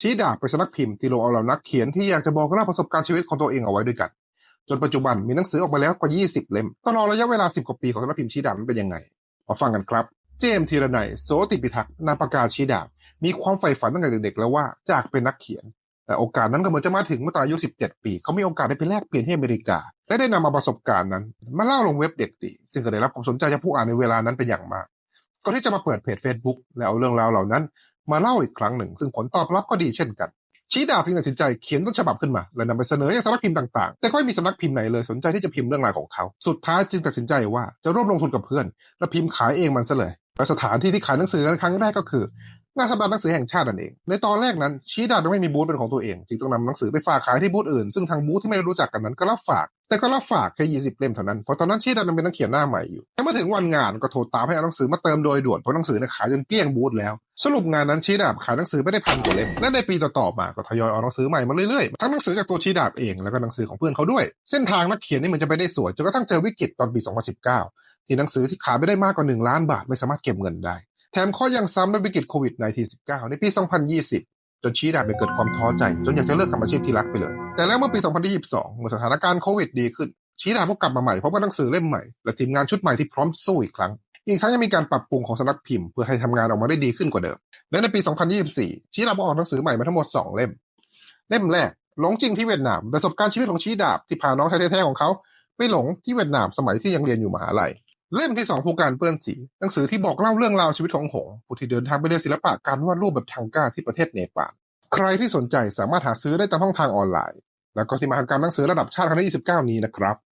ชี้ดาบไปสนักพิมพ์ที่ลงเอาเหล่านักเขียนที่อยากจะบอกเล่าประสบการณ์ชีวิตของตัวเองเอาไว้ด้วยกัน จนปัจจุบันมีหนังสือออกมาแล้วกว่า 20 เล่มตลอดระยะเวลา 10 กว่าปีของสนักพิมพ์ชี้ดาบมันเป็นยังไงมาฟังกันครับ เจมส์ธีรนัยโสติพิทักษ์นามปากกาชี้ดาบมีความใฝ่ฝันตั้งแต่เด็กๆแล้วว่าจะอยากเป็นนักเขียนแต่โอกาสนั้นก็เหมือนจะมาถึงเมื่อตอนอายุ 17 ปี เขามีโอกาสได้ไปแลกเปลี่ยนที่อเมริกา และได้นำเอาประสบการณ์นั้น มาเล่าลงเว็บเด็กดีซึ่งก็ได้รับความสนใจจากผู้อ่านในเวลานั้นเป็นอย่างมาก ก่อนที่จะมาเปิดเพจ Facebook และเอาเรื่องราวเหล่านั้น มาเล่าอีกครั้งหนึ่ง ซึ่งผลตอบรับก็ดีเช่นกันชี้ดาบจึงตัดสินใจเขียนต้นฉบับขึ้นมา และนำไปเสนอยังสำนักพิมพ์ต่างๆ แต่ก็ไม่มีสำนักพิมพ์ไหนเลยสนใจที่จะพิมพ์เรื่องราวของเขา สุดท้ายจึงตัดสินใจว่าจะร่วมลงทุนกับเพื่อน และพิมพ์ขายเองมันซะเลยและสถานที่ที่ขายหนังสือกันครั้งแรกก็คืองานสัปดาห์หนังสือแห่งชาตินั่นเอง ในตอนแรกนั้นชี้ดายังไม่มีบูธเป็นของตัวเองจึงต้องนำหนังสือไปฝากขายที่บูธอื่น ซึ่งทางบูธที่ไม่รู้จักกันนั้นก็รับฝาก แต่ก็รับฝากแค่20เล่มเท่านั้น เพราะตอนนั้นชีดาบยังเป็นนักเขียนหน้าใหม่อยู่แต่เมื่อถึงวันงานก็โทรตามให้เอาหนังสือมาเติมโดยด่วนเพราะหนังสือเนี่ยขายจนเกลี้ยงบูธแล้ว สรุปงานนั้นชีดาบขายหนังสือไม่ได้พันกว่าเล่มและในปีต่อๆมาก็ทยอยออกหนังสือใหม่มาเรื่อยๆทั้งหนังสือจากตัวชีดาบเองแล้วก็หนังสือของเพื่อนเขาด้วย เส้นทางนักเขียนนี่มันจะไปได้สวยจนกระทั่งเจอวิกฤตตอนปี 2019 ที่หนังสือที่ขายไม่ได้มากกว่า1ล้านบาทไม่สามารถเก็บเงินได้แถมข้อยังซ้ำด้วยวิกฤตโควิด -19 ในปี 2020 จนชี้ดาบไปเกิดความท้อใจ จนอยากจะเลิกทำอาชีพที่รักไปเลย แต่แล้วเมื่อปี 2022เมื่อสถานการณ์โควิดดีขึ้น ชี้ดาบก็กลับมาใหม่พร้อมกับหนังสือเล่มใหม่ และทีมงานชุดใหม่ที่พร้อมสู้อีกครั้ง อีกทั้งยังมีการปรับปรุงของสำนักพิมพ์เพื่อให้ทำงานออกมาได้ดีขึ้นกว่าเดิม และในปี 2024 ชี้ดาบก็ออกหนังสือใหม่มาทั้งหมด 2 เล่ม เล่มแรกหลงจริงที่เวียดนามประสบการณ์ชีวิตของชี้ดาบที่พาน้องแท้ๆของเขาไปหลงที่เวียดนามสมัยที่ยังเรียนอยู่มหาลัย เล่มที่สองผู้การเปื้อนสี หนังสือที่บอกเล่าเรื่องราวชีวิตของหงส์ผู้ที่เดินทางไปเรียนศิลปะการวาดรูปแบบทางการที่ประเทศเนปาลใครที่สนใจสามารถหาซื้อได้ตามช่องทางออนไลน์ แล้วก็ที่มหากรรมหนังสือระดับชาติครั้งที่29 นี้นะครับ